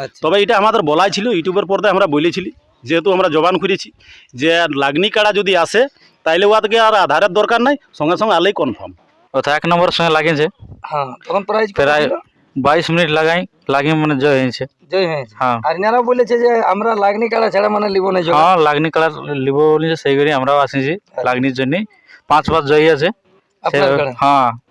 আচ্ছা। তবে এটা আমাদের বলাই ছিল ইউটিউবের পর্দায় আমরা বলেছিলি যেহেতু আমরা জবান করেছি যে লাগনি কাড়া যদি আসে তাইলে ওয়াদকে আর আধারের দরকার নাই সঙ্গে সঙ্গে আলেই কনফার্ম অর্থাৎ এক নম্বরের সঙ্গে লাগিয়েছে হ্যাঁ প্রাইজ প্রায় বাইশ মিনিট লাগাই লাগিয়ে মানে জয় হয়েছে। জয় হয়েছে। হ্যাঁ। আর বলেছে যে আমরা লাগনি কাড়া ছাড়া মানে লিব না হ্যাঁ লাগনি কালার লিব বলেছে সেই করে আমরাও আসিছি লাগনির জন্য পাঁচ পাঁচ জয়ী আছে। হ্যাঁ। আচ্ছা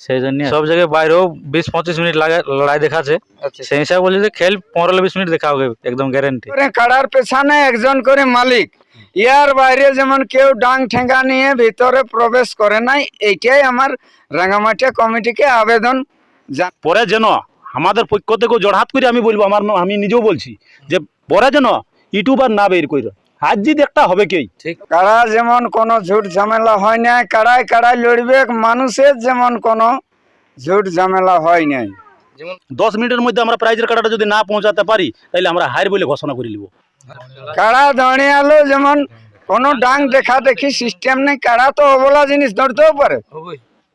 সেই জন্য সব জায়গায় বাইরেও বিশ পঁচিশ মিনিট লাগা লড়াই দেখাচ্ছে আচ্ছা সেই হিসাবে বলছে যে খেল পনেরো বিশ মিনিট দেখা হবে একদম গ্যারেন্টি কাড়ার পেছনে একজন করে মালিক। ইয়ার বাইরে যেমন কেউ ডাং ঠেঙ্গা নিয়ে ভিতরে প্রবেশ করে নাই এইটাই আমার রাঙামাটিয়া কমিটিকে আবেদন পরে যেন আমাদের পক্ষ থেকেও জড়হাত করে আমি বলব আমার আমি নিজেও বলছি যে পরে যেন ইউটিউবার না বের করে হার জিত একটা হবে কি কারা যেমন কোনো ঝুট ঝামেলা হয় নাই কাড়ায় কাড়ায় লড়বে মানুষের যেমন কোনো ঝুট ঝামেলা হয় নাই। দশ মিনিটের মধ্যে আমরা প্রাইজের কাটাটা যদি না পৌঁছাতে পারি তাহলে আমরা হার বলে ঘোষণা করে নিব। কাড়া দাঁড়িয়ালো যেমন কোনো ডাং দেখা দেখি সিস্টেম নেই কারা তো অবলা জিনিস ধরতেও পারে।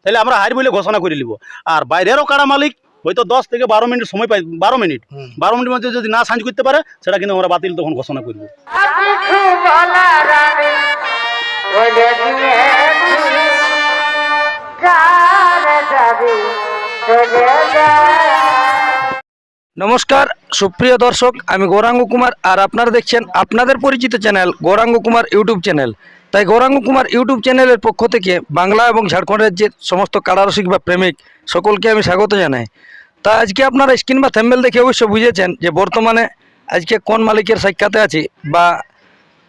তাহলে আমরা হার বলে ঘোষণা করে নিব। আর বাইরেরও কারা মালিক হয়তো দশ থেকে বারো মিনিট সময় পাই বারো মিনিট। বারো মিনিট মধ্যে যদি না সাইন করতে পারে সেটা কিন্তু আমরা বাতিল তখন ঘোষণা করব। নমস্কার, সুপ্রিয় দর্শক, আমি গৌরাঙ্গ কুমার আর আপনারা দেখছেন আপনাদের পরিচিত channel Gouranga Kumar YouTube channel. তাই গৌরাঙ্গ কুমার ইউটিউব চ্যানেলের পক্ষ থেকে বাংলা এবং ঝাড়খণ্ড রাজ্যের সমস্ত কারারসিক বা প্রেমিক সকলকে আমি স্বাগত জানাই। তা আজকে আপনারা স্ক্রিন বা থ্যাম্বেল দেখে অবশ্য বুঝেছেন যে বর্তমানে আজকে কোন মালিকের সাক্ষাতে আছি বা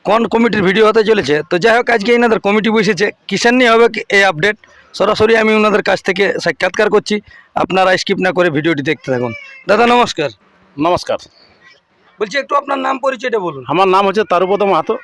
কোন কমিটির ভিডিও হতে চলেছে। তো যাই হোক, আজকে এনাদের কমিটি বসেছে। কিসের নিয়ে হবে এই আপডেট সরাসরি আমি ওনাদের কাছ থেকে সাক্ষাৎকার করছি। আপনারা স্কিপ না করে ভিডিওটি দেখতে থাকুন। দাদা নমস্কার। নমস্কার। বলছি একটু আপনার নাম পরিচয়টা বলুন। আমার নাম হচ্ছে তারুপদ মাহাতো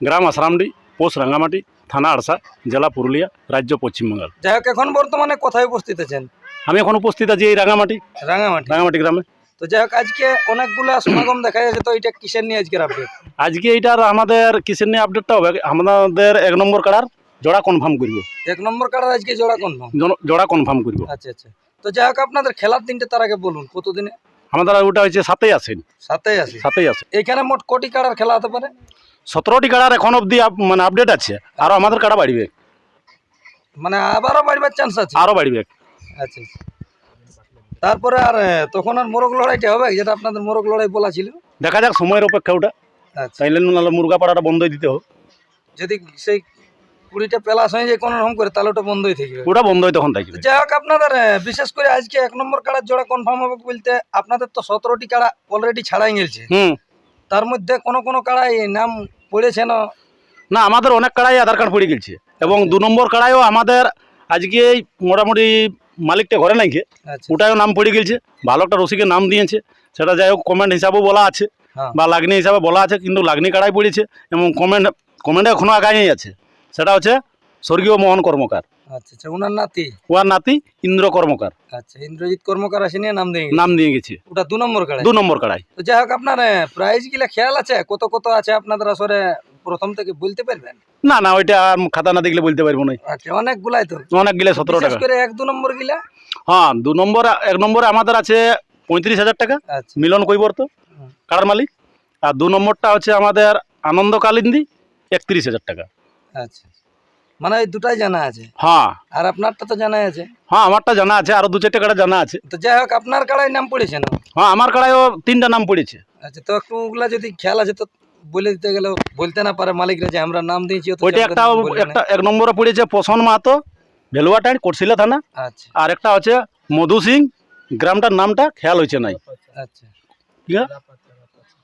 গ্রাম আসারামডি পোস্ট রাঙ্গামাটি থানা আড়সা জেলা পুরুলিয়া রাজ্য পশ্চিমবঙ্গ যাই হোক এখন বর্তমানে কোথায় উপস্থিত আছেন? আমি এখন উপস্থিত আছি এই রাঙ্গামাটি। রাঙামাটি রাঙ্গামাটি গ্রামে। তো যাই হোক আজকে অনেকগুলা সমাগম দেখা যাচ্ছে তো এটা কিসের নিয়ে আজকের আপডেট আজকে এইটার আমাদের কিসের নিয়ে আপডেটটা হবে? আমাদের এক নম্বর কাড়ার জোড়া কনফার্ম করব। এক নম্বর কার্ড আজকে জোড়া কনফার্ম জোড়া কনফার্ম করব। আচ্ছা আচ্ছা। তো যাই হোক আপনাদের খেলার দিনটা তার আগে বলুন কতদিনে? আমাদের ওটা হচ্ছে সাতেই আসেন সাথেই আছে সাতেই আছে এখানে মোট কোটি কাড়ার খেলা হতে পারে? সতেরোটি কাড়ার এখন অবধি মানে আপডেট আছে। আরও আমাদের কাড়া বাড়বে। মানে আবারও বাড়বার চান্স আছে? আরও বাড়বে। আচ্ছা আচ্ছা। তারপরে আর তখন আর মোরগ লড়াইটা হবে? যেটা আপনাদের মোরগ লড়াই বলা ছিল? দেখা যাক সময়ের অপেক্ষা ওটা। আচ্ছা। তাইলে মুরগা পাড়াটা বন্ধই দিতে হবে যদি সেই কুড়িটা প্লাস হয়ে যায় কোনো রকম করে তাহলে ওটা বন্ধই থাকবে। ওটা বন্ধই তখন থাকবে। যাই হোক আপনাদের বিশেষ করে আজকে এক নম্বর কাড়ার জোড়া কনফার্ম হবে বলতে আপনাদের তো সতেরোটি কাড়া অলরেডি ছাড়াই হুম। তার মধ্যে কোনো কোনো কাড়াই নাম পড়েছে না? না আমাদের অনেক কাড়াই আধার কার্ড পড়ে গেছে। এবং দু নম্বর কাড়াইও আমাদের আজকে এই মোটামুটি মালিকটা ঘরে নাই আচ্ছা। ওটাও নাম পড়ে গেছে। ভালো একটা রসিকের নাম দিয়েছে। সেটা যাই হোক কমেন্ট হিসাবেও বলা আছে হ্যাঁ। বা লাগনি হিসাবে বলা আছে কিন্তু লাগনি কাড়াই পড়েছে এবং কমেন্ট কমেন্টে এখনও আগাই আছে। সেটা হচ্ছে স্বর্গীয় মোহন কর্মকার। আচ্ছা আচ্ছা ওনার নাতি? ওয়ার নাতি ইন্দ্র কর্মকার। আচ্ছা ইন্দ্রজিৎ কর্মকার আসে নিয়ে নাম দিয়ে নাম দিয়ে গেছে। ওটা দু নম্বর কাড়াই? দু নম্বর কাড়াই। তো যাই হোক আপনার প্রাইজগুলা খেয়াল আছে? কত কত আছে আপনাদের আসরে? প্রথম থেকে বলতে পারবেন? না না ওইটা খাতা না দেখলে বলতে পারব না। আচ্ছা অনেকগুলাই তো। অনেক গেলে সতেরো টাকা। করে এক দু নম্বর গিলা? হ্যাঁ দু নম্বর এক নম্বরে আমাদের আছে পঁয়ত্রিশ হাজার টাকা। আচ্ছা। মিলন কৈবর্ত। কার মালিক আর দু নম্বরটা হচ্ছে আমাদের আনন্দ কালিন্দি একত্রিশ হাজার টাকা। আচ্ছা। মানে এই দুটাই জানা আছে? হ্যাঁ। আর আপনারটা তো জানাই আছে? হ্যাঁ আমারটা জানা আছে আরও দু চারটে কাড়া জানা আছে। তো যাই হোক আপনার কাড়াই নাম পড়েছে না হ্যাঁ আমার কাড়ায়ও তিনটা নাম পড়েছে। আচ্ছা তো একটু ওগুলা যদি খেয়াল আছে তো বলে দিতে গেলে বলতে না পারে মালিকরা যে আমরা নাম দিয়েছি ওইটা একটা। একটা এক নম্বরে পড়েছে পোষণ মাহাতো ভেলুয়াটাইন কোটশিলা থানা। আচ্ছা। আর একটা হচ্ছে মধু সিং গ্রামটার নামটা খেয়াল হয়েছে নাই। আচ্ছা?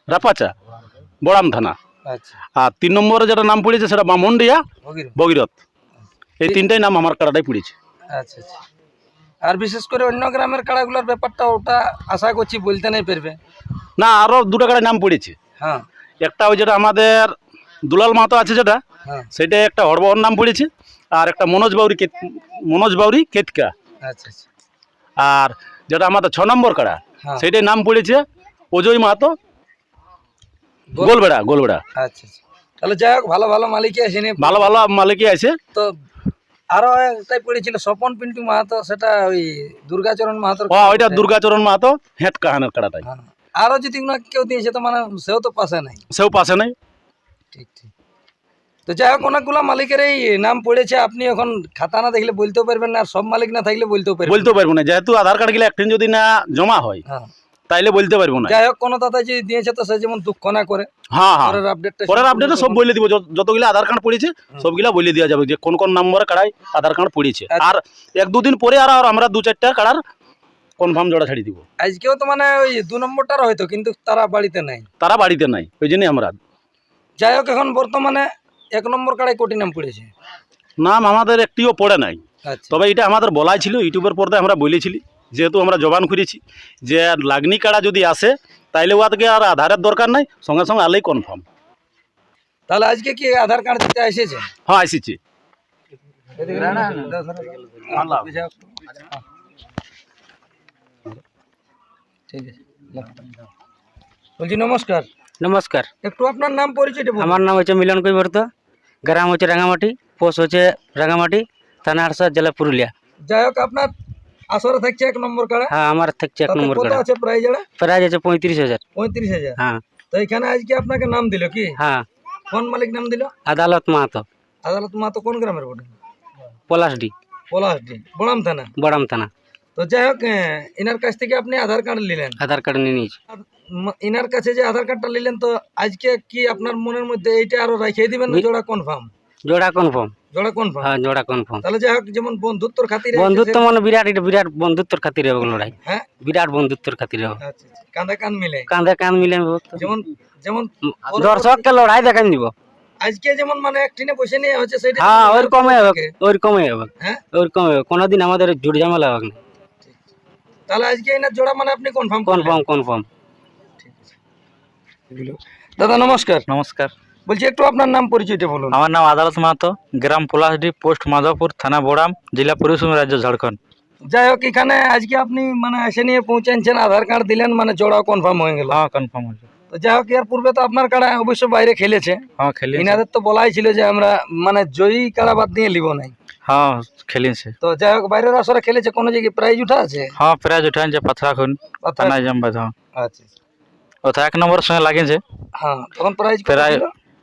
রাপাচা। বড়াম থানা। আর তিন নম্বরে যেটা নাম পড়েছে সেটা বামন্ডিয়া ভগীরথ। এই তিনটাই নাম আমার কাড়াটাই পড়েছে। আচ্ছা আচ্ছা। আর বিশেষ করে অন্য গ্রামের কাড়াগুলোর ব্যাপারটা ওটা আশা করছি বলতে নাই পারবে। না আরও দুটো কাড়ায় নাম পড়েছে। হ্যাঁ। একটা ওই যেটা আমাদের দুলাল মাহাতো আছে যেটা হ্যাঁ। সেটা একটা হরবহর নাম পড়েছে। আর একটা মনোজ বাউরি কেত মনোজ বাউরি কেতকা। আচ্ছা আচ্ছা। আর যেটা আমাদের ছ নম্বর কাড়া হ্যাঁ। সেটাই নাম পড়েছে অজয় মাহাতো। গোলবেড়া গোলবেড়া। আচ্ছা আচ্ছা। তাহলে যাই হোক ভালো ভালো মালিকই আসেনি ভালো ভালো মালিকই আছে। তো আরও একটাই পড়েছিল স্বপন পিন্টু মাহাতো সেটা ওই দুর্গাচরণ মাহাতোর ও ওইটা দুর্গাচরণ মাহাতো হেঁট কাহানের কাড়াটাই। হ্যাঁ। আরও যদি না কেউ দিয়েছে তো মানে সেও তো পাশে নাই। সেও পাশে নাই। ঠিক ঠিক। তো যাই হোক অনেকগুলো মালিকের এই নাম পড়েছে আপনি এখন খাতা না দেখলে বলতেও পারবেন না আর সব মালিক না থাকলে বলতেও পারবেন বলতে পারব না যেহেতু আধার কার্ড গেলে একদিন যদি না জমা হয় হ্যাঁ। তাইলে বলতে পারব না। যাই হোক কোনো দাদা যদি দিয়েছে তো সে যেমন দুঃখ না করে। হ্যাঁ হ্যাঁ। পরের আপডেটটা পরের আপডেটে সব বলে দিব। যতগুলো আধার কার্ড পড়েছে সবগুলা বলে দেওয়া যাবে যে কোন কোন নম্বরে কাড়াই আধার কার্ড পড়েছে। আচ্ছা। আর এক দুদিন পরে আর আর আমরা দু চারটা কাড়ার কনফার্ম জোড়া ছাড়ি দিব। আজকেও তো মানে ওই দু নম্বরটার হয়তো কিন্তু তারা বাড়িতে নাই। তারা বাড়িতে নাই ওই জন্যই আমরা। যাই হোক এখন বর্তমানে এক নম্বর কাড়াই কোটি নাম পড়েছে। নাম আমাদের একটিও পড়ে নাই। আচ্ছা। তবে এটা আমাদের বলাই ছিল ইউটিউবের পর্দায় আমরা বলেছিলি। যেহেতু আমরা জবান করেছি যে লাগনি কাড়া যদি আসে তাইলে ওয়াদকে আর আধারের দরকার নাই সঙ্গে সঙ্গে আলেই কনফার্ম তাহলে আজকে কি আধার কার্ড দিতে এসেছে? হ্যাঁ ঠিক আছে বলছি নমস্কার। নমস্কার। একটু আপনার নাম পরিচয়টা বলুন। আমার নাম হচ্ছে মিলন কৈবর্ত গ্রাম হচ্ছে রাঙামাটি পোস্ট হচ্ছে রাঙামাটি থানা হারসা জেলা পুরুলিয়া। যাই হোক আপনার আসরে থাকছে এক নম্বর কাড়া। হ্যাঁ আমার থাকছে এক নম্বর কত আছে প্রাইজ এরা? প্রাইজ আছে পঁয়ত্রিশ হাজার। পঁয়ত্রিশ হাজার? হ্যাঁ। তো এখানে আজকে আপনাকে নাম দিল কি? হ্যাঁ। কোন মালিক নাম দিল? আদালত মাহাতো। আদালত মা তো কোন গ্রামের বটে? পলাশডি পলাশডি বড়াম থানা। বড়াম থানা। তো যাই হোক এনার কাছ থেকে আপনি আধার কার্ড নিলেন। আধার কার্ড নিয়ে নিয়েছি। এনার কাছে যে আধার কার্ডটা নিলেন তো আজকে কি আপনার মনের মধ্যে এইটা আরও রাখিয়ে দিবেন জোড়া কনফার্ম জোড়া কনফার্ম জোড়া কনফার্ম হ্যাঁ জোড়া কনফার্ম তাহলে যাই হোক যেমন বন্ধুত্বর খাতিরে বন্ধুত্ব মানে বিরাট এটা বিরাট বন্ধুত্বর খাতিরে হবে লড়াই। হ্যাঁ? বিরাট বন্ধুত্বর খাতিরে হবে। আচ্ছা আচ্ছা, কাঁধে কান মিলে। কাঁধে কান মিলে যেমন যেমন দর্শককে লড়াই দেখান দিব আজকে যেমন মানে একটিনে বসে নিয়ে হচ্ছে সেটা হ্যাঁ ওইরকমই হবে ওইরকমই হবে। হ্যাঁ? ওইরকমই হবে। কোনোদিন আমাদের জুট ঝামেলা হবে না। তাহলে আজকে এনার জোড়া মানে আপনি কনফার্ম কনফার্ম কনফার্ম দাদা নমস্কার। নমস্কার। বলছি একটু আপনার নাম পরিচয়টা বলুন। আমার নাম আদালত মাহাতো গ্রাম পলাশডি পোস্ট মাধবপুর থানা বোড়াম জেলা পরিশ্রম রাজ্য ঝাড়খণ্ড। যাই হোক এখানে আজকে আপনি মানে এসে নিয়ে পৌঁছাচ্ছেন আধার কার্ড দিলেন মানে জোড়া কনফার্ম হয়ে গেল। হ্যাঁ কনফার্ম হয়েছে তো যাই হোক এর পূর্বে তো আপনার কাড়া অবশ্য বাইরে খেলেছে। হ্যাঁ খেলে ইনাদের তো বলাই ছিল যে আমরা মানে জয়ী কাড়া বাদ দিয়ে লিব নাই। হ্যাঁ খেলিয়েছে তো যাই হোক বাইরের আসরে খেলেছে কোনো জায়গায় প্রাইজ উঠা আছে? হ্যাঁ প্রাইজ উঠা উঠাইছে পাথরাখুন থানা জামবাদ হ্যাঁ। আচ্ছা ওটা এক নম্বর সঙ্গে লাগিয়েছে। হ্যাঁ তখন প্রাইজ প্রায়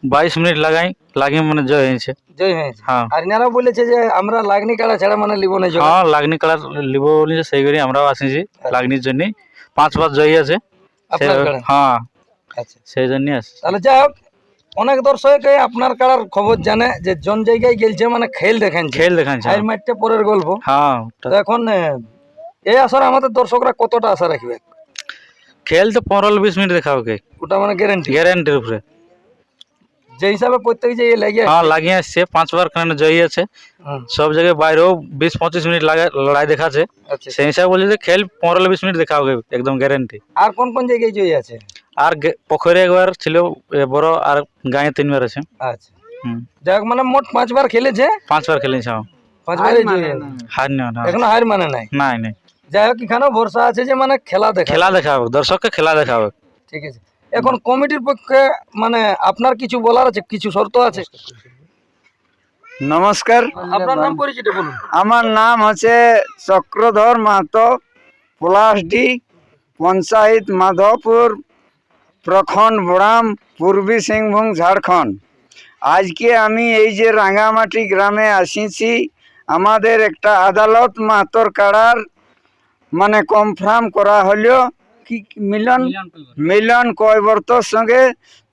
বাইশ মিনিট লাগাই লাগিয়ে মানে জয় হয়েছে জয় হয়েছে হ্যাঁ আর বলেছে যে আমরা লাগনি কাড়া ছাড়া মানে লিব না হ্যাঁ লাগনি লিব বলেছে সেই করে আমরাও আসিছি লাগনির জন্য পাঁচ পাঁচ জয়ী আছে হ্যাঁ সেই তাহলে যাই হোক অনেক দর্শক এই আপনার কাড়ার খবর জানে যে জন জায়গায় গেলছে মানে খেল দেখাচ্ছে খেল আর মাঠটা পরের গল্প হ্যাঁ তো এখন এই আসরে আমাদের দর্শকরা কতটা আশা রাখবে খেল তো পনেরো বিশ মিনিট দেখা ওকে ওটা মানে গ্যারেন্টি গ্যারেন্টির উপরে যে হিসাবে প্রত্যেক জায়গায় লেগে আছে, হ্যাঁ লাগিয়ে আসছে পাঁচবার কারণে জয়ী আছে। সব জায়গায় বাইরেও বিশ পঁচিশ মিনিট লাগা লড়াই দেখাচ্ছে। আচ্ছা সেই হিসাবে বলছে যে খেল পনেরো বিশ মিনিট দেখা হবে একদম গ্যারেন্টি আর কোন কোন জায়গায় জয়ী আছে? আর পোখরে একবার ছিল বড় আর গায়ে তিনবার আছে। আচ্ছা। হুম। যাই হোক মানে মোট পাঁচবার খেলেছে? পাঁচবার খেলেছে হ্যাঁ। পাঁচবারই জয়ী। হার নেই না। এখনও হার মানে নাই? নাই নাই। যাই হোক এখানেও ভরসা আছে যে মানে খেলা দেখা খেলা দেখা হবে দর্শককে খেলা দেখা হবে ঠিক আছে। এখন কমিটির পক্ষে মানে আপনার কিছু বলার আছে? কিছু শর্ত আছে? নমস্কার। আপনার নাম পরিচিত বলুন। আমার নাম হচ্ছে চক্রধর মাহাতো পলাশডি পঞ্চায়েত মাধবপুর প্রখণ্ড বড়াম পূর্বী সিংভূম ঝাড়খণ্ড। আজকে আমি এই যে রাঙ্গামাটি গ্রামে আসিছি আমাদের একটা আদালত মাহাতোর কাড়ার মানে কনফার্ম করা হলো। কি মিলন মিলন কয়বর্তর সঙ্গে।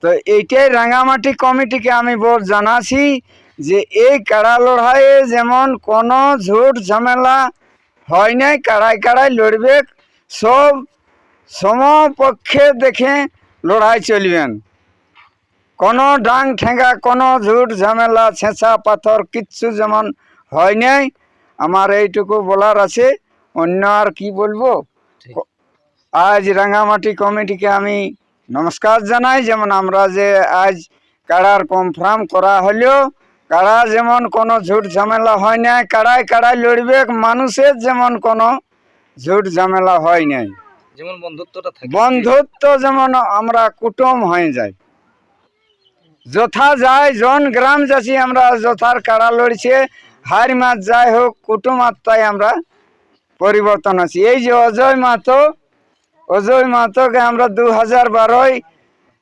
তো এইটাই রাঙ্গামাটি কমিটিকে আমি বল জানাছি যে এই কাড়া লড়াইয়ে যেমন কোনো ঝুট ঝামেলা হয় নাই কাড়াই কাড়াই লড়বে সব সমপক্ষে দেখে লড়াই চলবেন। কোনো ডাং ঠেঙ্গা কোনো ঝুট ঝামেলা ছেঁচা পাথর কিচ্ছু যেমন হয় নাই। আমার এইটুকু বলার আছে। অন্য আর কি বলব? আজ রাঙ্গামাটি কমিটিকে আমি নমস্কার জানাই। যেমন আমরা যে আজ কাড়ার কনফার্ম করা হলো কাড়া যেমন কোনো ঝুট ঝামেলা হয় নাই কাড়ায় কাড়ায় লড়বে মানুষের যেমন কোনো ঝুট ঝামেলা হয় নাই। যেমন বন্ধুত্বটা বন্ধুত্ব যেমন আমরা কুটুম হয়ে যাই। যথা যায় জন গ্রাম যাচ্ছি আমরা যথার কাড়া লড়ছে হার মাছ যাই হোক কুটুম আত্মায় আমরা পরিবর্তন আছি। এই যে অজয় মাতো অজয় মাহাতোকে আমরা দু হাজার বারোয়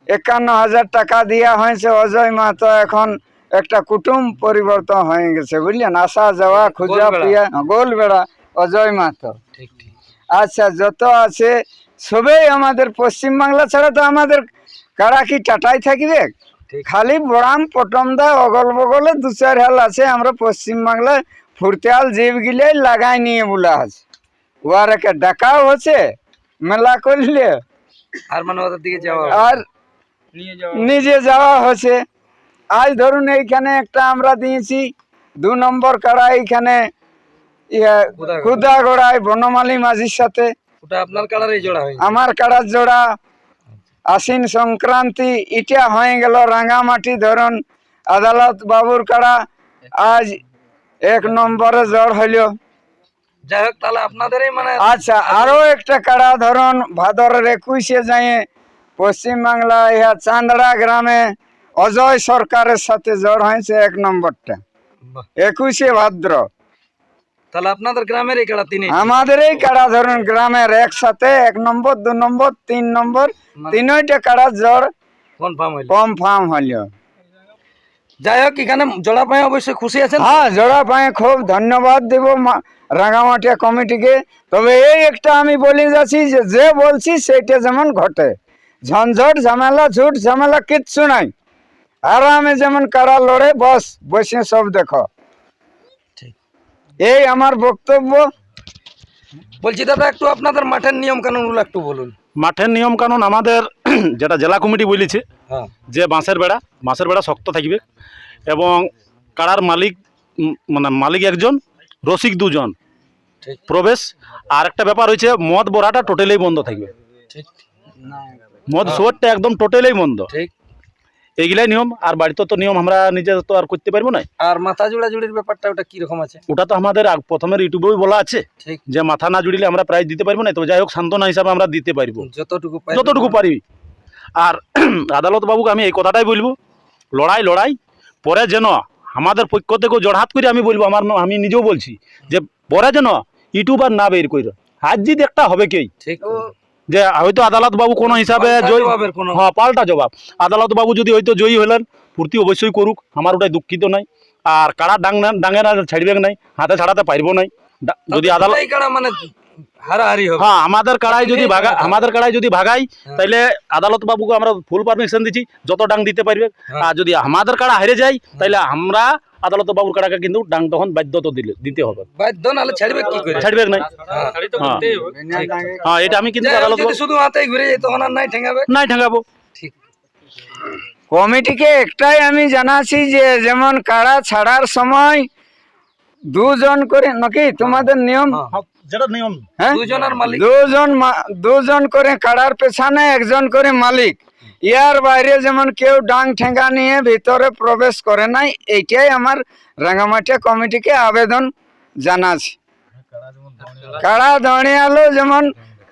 একান্ন হাজার টাকা দেওয়া হয়েছে। অজয় মাহাতো এখন একটা কুটুম পরিবর্তন হয়ে গেছে বুঝলেন? আসা যাওয়া খুঁজা। পিয়া গোলবেড়া অজয় মাহাতো আচ্ছা যত আছে সবেই আমাদের পশ্চিমবাংলা ছাড়া তো আমাদের কারা কি টাটাই থাকবে? খালি বড়াম পটমদা অগল বগলে দু চার হাল আছে আমরা পশ্চিমবাংলায় ফুরতেয়াল জীবগুলাই লাগাই নিয়ে বলা আছে। ওয়ারকে ডাকাও হচ্ছে মেলা করলে আর মানে ওদের দিকে যাওয়া আর নিজে যাওয়া হচ্ছে। আজ ধরুন এইখানে একটা আমরা দিয়েছি দু নম্বর কাড়া এইখানে ইয়ে খুদাগড়া। খুদাগড়ায় বনমালী মাঝির সাথে। আপনার কালারেই জোড়া আমার কাড়ার জোড়া। আশ্বিন সংক্রান্তি ইটা হয়ে গেল রাঙামাটি ধরুন আদালত বাবুর কাড়া। আজ এক নম্বরে জ্বর হইল। যাই হোক তাহলে আপনাদেরই মানে আচ্ছা আরও একটা কাড়া ধরুন ভাদরের একুশে যাইয়ে পশ্চিমবাংলা ইহা চান্দড়া গ্রামে অজয় সরকারের সাথে জ্বর হয়েছে এক নম্বরটা। একুশে ভাদ্র। তাহলে আপনাদের গ্রামের এই কাড়া তিনি? আমাদের এই কাড়া ধরুন গ্রামের একসাথে এক নম্বর দু নম্বর তিন নম্বর মানে তিনটা কাড়া জ্বর কনফার্ম হইল। কম ফার্ম হইল। যাই হোক এখানে জোড়া পায়ে অবশ্যই খুশি আছেন। হ্যাঁ জোড়া পায়ে খুব ধন্যবাদ দেব মা- রাঙামাটিয়া কমিটিকে। তবে এই একটা আমি বলে যাচ্ছি যে যে বলছি সেইটা যেমন ঘটে। ঝঞ্ঝট ঝামেলা ঝুট ঝামেলা কিচ্ছু নাই। আরামে যেমন কারা লড়ে বস বসে সব দেখো। এই আমার বক্তব্য। বলছি দাদা একটু আপনাদের মাঠের নিয়ম কানুনগুলো একটু বলুন। মাঠের নিয়ম কানুন আমাদের যেটা জেলা কমিটি বলেছে যে বাঁশের বেড়া বাঁশের বেড়া শক্ত থাকবে এবং কাড়ার মালিক মানে মালিক একজন রসিক দুজন ঠিক। প্রবেশ। আর একটা ব্যাপার হয়েছে মদ বড়াটা টোটালেই বন্ধ থাকবে। মদ শোয়ারটা একদম টোটালেই বন্ধ। ঠিক। এইগুলাই নিয়ম। আর বাড়িতে তো নিয়ম আমরা নিজে তো আর করতে পারব না। আর মাথা জোড়া জুড়ির ব্যাপারটা ওটা কীরকম আছে? ওটা তো আমাদের প্রথমের ইউটিউবেই বলা আছে ঠিক। যে মাথা না জুড়িলে আমরা প্রাইজ দিতে পারব না তো যাই হোক সান্ত্বনা হিসাবে আমরা দিতে পারব। যতটুকু যতটুকু পারি। আর আদালত বাবুকে আমি এই কথাটাই বলব লড়াই লড়াই পরে যেন আমাদের পক্ষ থেকেও জড়হাত করে আমি বলব আমার আমি নিজেও বলছি যে পরে যেন ইউটিউবার না বের করে হার জিত একটা হবে কেই? ঠিক। যে হয়তো আদালত বাবু কোনো হিসাবে জয়ী হ্যাঁ পাল্টা জবাব। আদালত বাবু যদি হয়তো জয়ী হলেন ফুর্তি অবশ্যই করুক আমার ওটাই দুঃখিত নাই আর কারা ডাঙে না ছাড়বে নাই হাতে ছাড়াতে পারব নাই। যদি আদালত মানে হারাহারি হবে। হ্যাঁ আমাদের কাড়াই যদি ভাগা আমাদের কাড়াই যদি ভাগাই হ্যাঁ। আদালত বাবুকে আমরা ফুল পারমিশন দিচ্ছি যত ডাং দিতে পারবে। হ্যাঁ। আর যদি আমাদের কাড়া হেরে যায় তাইলে আমরা আদালত বাবুর কাড়াকে কিন্তু ডাং তখন বাধ্যত দিলে দিতে হবে। বাধ্য নাহলে ছাড়বে কি করে? ছাড়বে নাই। হ্যাঁ। হ্যাঁ। এটা আমি কিন্তু আদালত শুধু হাতেই ঘুরে তখন আর নাই ঠেঙ্গাবে নাই ঠেঙ্গাবো ঠিক। কমিটিকে একটাই আমি জানাচ্ছি যে যেমন কাড়া ছাড়ার সময় দুজন করে নাকি তোমাদের নিয়ম। যেটা নিয়ম। হ্যাঁ? দুজনের মালিক। দুজন দুজন করে কাড়ার পেছনে একজন করে মালিক। ইয়ার বাইরে যেমন কেউ ডাং ঠেঙ্গা নিয়ে ভিতরে প্রবেশ করে নাই এইটাই আমার রাঙামাটিয়া কমিটিকে আবেদন জানাচ্ছি। কাড়া দাঁড়িয়ালো যেমন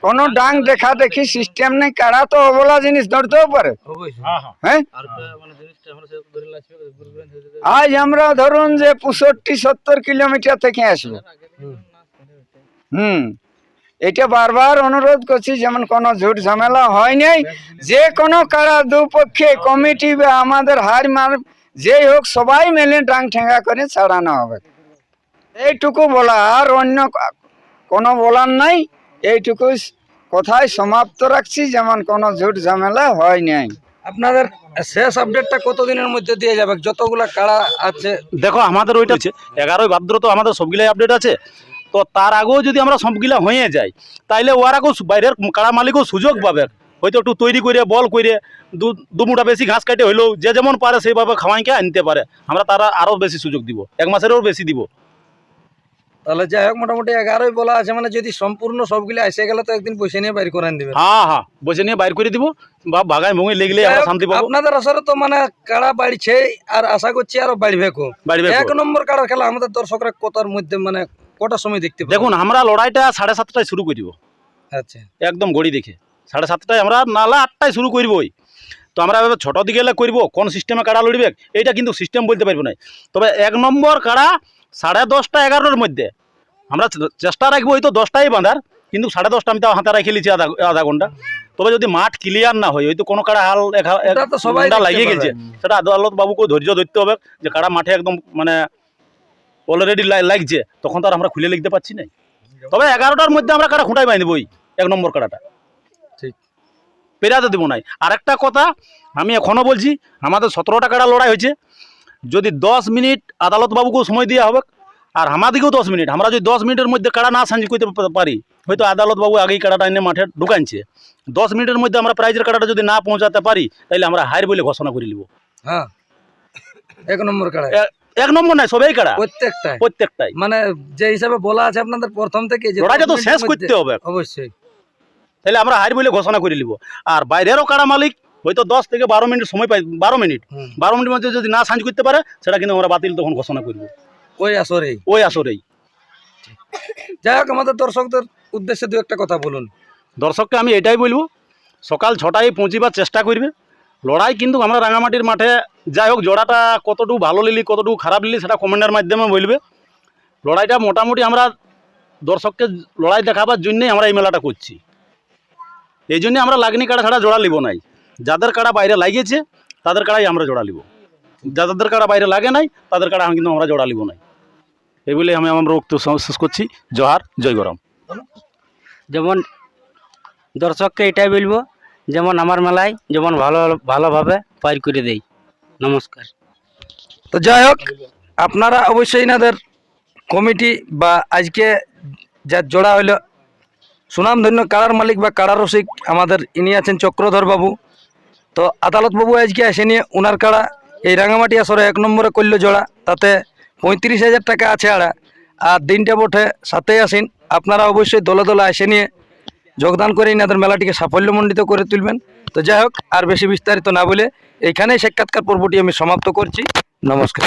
কোনো ডাং দেখা দেখি সিস্টেম নেই কাড়া তো অবলা জিনিস ধরতেও পারে। হ্যাঁ আজ আমরা ধরুন যে পঁয়ষট্টি সত্তর কিলোমিটার থেকে আসব। হুম। এটা বারবার অনুরোধ করছি যেমন কোনো ঝুট ঝামেলা হয় নাই যে কোনো কারা দুপক্ষে কমিটি বা আমাদের হার মার যেই হোক সবাই মিলে ডাং ঠেঙ্গা করে ছাড়ানো হবে। এইটুকু বলা আর অন্য কোনো বলার নাই। এইটুকু কথায় সমাপ্ত রাখছি যেমন কোনো ঝুট ঝামেলা হয় নাই। আপনাদের শেষ আপডেটটা কতদিনের মধ্যে দিয়ে যাবে? যতগুলা কাড়া আছে? দেখো আমাদের ওইটা আছে এগারোই ভাদ্র তো আমাদের সবগুলাই আপডেট আছে। তো তার আগেও যদি আমরা সবগুলা হয়ে যাই তাইলে ওরাকেও বাইরের কাড়া মালিকও সুযোগ পাবে। হয়তো একটু তৈরি করে বল করে দু মুঠা বেশি ঘাস কাটে হইলেও যে যেমন পারে সেইভাবে খাওয়াইকে আনতে পারে। আমরা তারা আরও বেশি সুযোগ দিব এক মাসেরও বেশি দিব। তাহলে যাই হোক মোটামুটি এগারোই বলা আছে মানে যদি সম্পূর্ণ সবগুলো এসে গেলে তো একদিন পয়সা নিয়ে বাইর করেন দিবে হ্যাঁ হ্যাঁ বসে নিয়ে বাইর করে দিব বা ভাগায় ভুঙে লেগলে আমরা শান্তি পাবো। আপনাদের আসরে তো মানে কাড়া বাড়ছে আর আশা করছি আরও বাড়বে কো বাড়বে এক নম্বর কাড়ার খেলা আমাদের দর্শকরা কতার মধ্যে মানে কটার সময় দেখতে পাবে? দেখুন আমরা লড়াইটা সাড়ে সাতটায় শুরু করিব। আচ্ছা। একদম গড়ি দেখে। সাড়ে সাতটায় আমরা নালা আটটায় শুরু করবই। তো আমরা এভাবে ছোটো দিকে এলে করব কোন সিস্টেমে কাড়া লড়বে এইটা কিন্তু সিস্টেম বলতে পারব না। তবে এক নম্বর কাড়া সাড়ে দশটা এগারোটার মধ্যে। আমরা চে- চেষ্টা রাখব ওই তো দশটাই বাঁধার কিন্তু সাড়ে দশটা আমি তাও হাতে রেখে লিছি আধা আধা ঘণ্টা। তবে যদি মাঠ ক্লিয়ার না হয় হয়তো কোনো কাড়া হাল এক তো সবাই ঘণ্টা দেখতে লাগিয়ে পাবে। গেছে সেটা আদালত বাবুকে ধৈর্য ধরতে হবে যে কাড়া মাঠে একদম মানে অলরেডি লাগছে তখন তো আর আমরা খুলে লিখতে পারছি না তবে এগারোটার মধ্যে আমরা কাড়া খুঁটাই পাই বই এক নম্বর কাটাটা। ঠিক। পেরাতে দেবো নাই। আর একটা কথা আমি এখনও বলছি আমাদের সতেরোটা কাড়া লড়াই হয়েছে। যদি দশ মিনিট আদালত বাবুকেও সময় দেওয়া হবে আর আমাদেরকেও দশ মিনিট আমরা যদি দশ মিনিটের মধ্যে কাড়া না সাঞ্জি করতে পারি হয়তো আদালত বাবু আগেই কাড়াটা এনে মাঠে ঢুকানছে দশ মিনিটের মধ্যে আমরা প্রাইজের কাড়াটা যদি না পৌঁছাতে পারি তাহলে আমরা হার বলে ঘোষণা করে নিব। হ্যাঁ। এক নম্বর কাড়ায় এক নম্বর নাই সবাই কারা প্রত্যেকটাই। প্রত্যেকটাই। মানে যে হিসাবে বলা আছে আপনাদের প্রথম থেকে যে লড়াইটা তো শেষ করতে হবে। অবশ্যই। তাহলে আমরা হার বলে ঘোষণা করে নিব। আর বাইরেরও কারা মালিক হয়তো দশ থেকে বারো মিনিট সময় পাই বারো মিনিট। বারো মিনিটের মধ্যে যদি না সাঞ্জ করতে পারে সেটা কিন্তু আমরা বাতিল তখন ঘোষণা করব। ওই আসরেই। ওই আসরেই। যাই হোক আমাদের দর্শকদের উদ্দেশ্যে দু একটা কথা বলুন। দর্শককে আমি এটাই বলব সকাল ছটায় পৌঁছিবার চেষ্টা করবে। লড়াই কিন্তু আমরা রাঙামাটির মাঠে, যাই হোক, জোড়াটা কতটুকু ভালো লিলি, কতটুকু খারাপ লিলি, সেটা কমেন্টের মাধ্যমে বলবে। লড়াইটা মোটামুটি আমরা দর্শককে লড়াই দেখাবার জন্যই আমরা এই মেলাটা করছি। এই জন্যে আমরা লাগনি কাড়া ছাড়া জোড়া লিব নাই। যাদের কাড়া বাইরে লাগিয়েছে, তাদের কাড়াই আমরা জোড়া লিব। যাদের কাড়া বাইরে লাগে নাই, তাদের কাড়া কিন্তু আমরা জোড়া লিব নাই। এই বলে আমি আমার রোগ শেষ করছি। জহার, জয় গরম। যেমন দর্শককে এটাই বলব যেমন আমার মেলায় যেমন ভালো, ভালোভাবে পার করে দেই। নমস্কার। তো যাই হোক, আপনারা অবশ্যই এনাদের কমিটি বা আজকে যা জোড়া হইল, সুনামধন্য কাড়ার মালিক বা কাড়া রসিক আমাদের ইনি আছেন চক্রধর বাবু। তো আদালত বাবু আজকে আসে নিয়ে উনার কাড়া এই রাঙামাটি আসরে এক নম্বরে করল জোড়া, তাতে পঁয়ত্রিশ হাজার টাকা আছে আড়া। আর দিনটা বটে সাথেই আসেন আপনারা অবশ্যই দলে দলে আসে নিয়ে যোগদান করে এনাদের মেলাটিকে সাফল্যমণ্ডিত করে তুলবেন। তো যাই হোক, আর বেশি বিস্তারিত না বলে এইখানেই সাক্ষাৎকার পর্বটি আমি সমাপ্ত করছি। নমস্কার।